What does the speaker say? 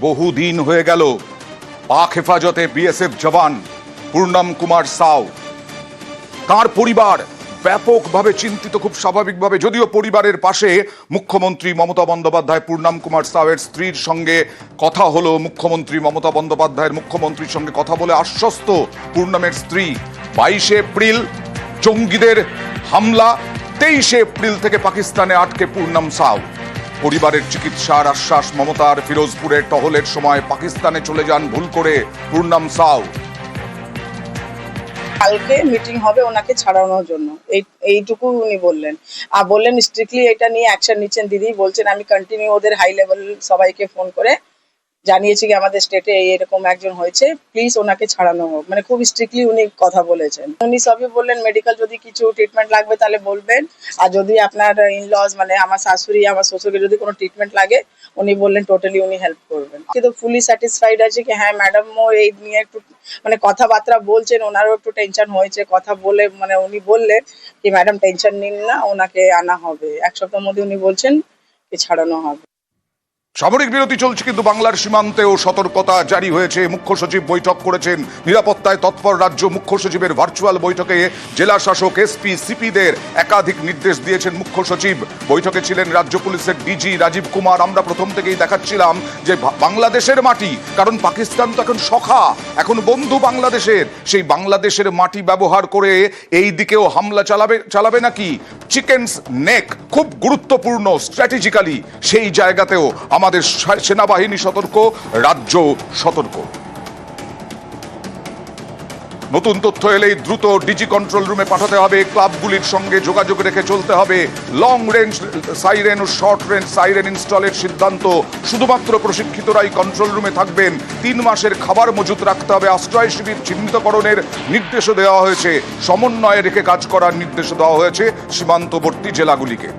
বহু দিন হয়ে গেল। পাক হেফাজতে বিএসএফ জওয়ান পূর্ণম কুমার সাউ। তার পরিবার ব্যাপকভাবে চিন্তিত, খুব স্বাভাবিকভাবে, যদিও পরিবারের পাশে মুখ্যমন্ত্রী মমতা বন্দ্যোপাধ্যায়, পূর্ণাম কুমার সাউয়ের স্ত্রীর সঙ্গে কথা হলো, মুখ্যমন্ত্রী মমতা বন্দ্যোপাধ্যায়ের মুখ্যমন্ত্রীর সঙ্গে কথা বলে আশ্বস্ত পূর্ণামের স্ত্রী। বাইশে এপ্রিল জঙ্গিদের হামলা, তেইশে এপ্রিল থেকে পাকিস্তানে আটকে পূর্ণাম সাউ। পরিবারের চিকিৎসার আশ্বাস মমতার ফিরোজপুরের টহলের সময় পাকিস্তানে চলে যান ভুল করে পূর্ণাম সাউ। কালকে মিটিং হবে ওনাকে ছাড়ানোর জন্য। এই, এইটুকু উনি বললেন। আর বললেন স্ট্রিক্টলি এটা নিয়ে অ্যাকশন নিচ্ছেন। দিদি বলছেন, আমি কন্টিনিউ ওদের হাই লেভেল সবাইকে ফোন করে জানিয়েছি কি আমাদের স্টেটে এরকম একজন হয়েছে প্লিজ ওনাকে ছাড়ানো হোক। মানে খুব স্ট্রিক্টলি উনি কথা বলেছেন। উনি সবই বললেন মেডিকেল যদি কিছু ট্রিটমেন্ট লাগবে তাহলে বলবেন। আর যদি আপনার ইনলজ মানে আমার শাশুড়ি, আমার শ্বশুরকে যদি কোনো ট্রিটমেন্ট লাগে, উনি বললেন টোটালি উনি হেল্প করবেন। কিন্তু ফুলি স্যাটিসফাইড আছে কি হ্যাঁ ম্যাডামও এই নিয়ে একটু মানে কথাবার্তা বলছেন, ওনারও একটু টেনশন হয়েছে, কথা বলে মানে উনি বললেন কি ম্যাডাম টেনশন নিন না, ওনাকে আনা হবে। এক সপ্তাহের মধ্যে উনি বলছেন কি, ছাড়ানো হবে। সামরিক বিরতি চলছে কিন্তু বাংলার সীমান্তেও সতর্কতা জারি হয়েছে। মুখ্য সচিব বৈঠক করেছেন। নিরাপত্তায় তৎপর রাজ্য মুখ্য সচিবের ভার্চুয়াল বৈঠকে জেলা শাসক এসপি সিপিদের একাধিক নির্দেশ দিয়েছেন মুখ্য সচিব। বৈঠকে ছিলেন রাজ্য পুলিশের ডিজি রাজীব কুমার। আমরা প্রথম থেকেই দেখাচ্ছিলাম যে বাংলাদেশের মাটি, কারণ পাকিস্তান তো এখন সখা, এখন বন্ধু বাংলাদেশের। সেই বাংলাদেশের মাটি ব্যবহার করে এই দিকেও হামলা চালাবে চালাবে নাকি? চিকেনস নেক খুব গুরুত্বপূর্ণ স্ট্র্যাটেজিক্যালি সেই জায়গাতেও আমাদের সেনাবাহিনী সতর্ক, রাজ্য সতর্ক। নতুন তথ্য এলেই দ্রুত ডিজি কন্ট্রোল রুমে পাঠাতে হবে। ক্লাবগুলির সঙ্গে যোগাযোগ রেখে চলতে হবে। লং রেঞ্জ সাইরেন ও শর্ট রেঞ্জ সাইরেন ইনস্টলের সিদ্ধান্ত। শুধুমাত্র প্রশিক্ষিতরাই কন্ট্রোল রুমে থাকবেন। তিন মাসের খাবার মজুত রাখতে হবে। আশ্রয় শিবির চিহ্নিতকরণের নির্দেশও দেওয়া হয়েছে। সমন্বয়ে রেখে কাজ করার নির্দেশ দেওয়া হয়েছে সীমান্তবর্তী জেলাগুলিকে।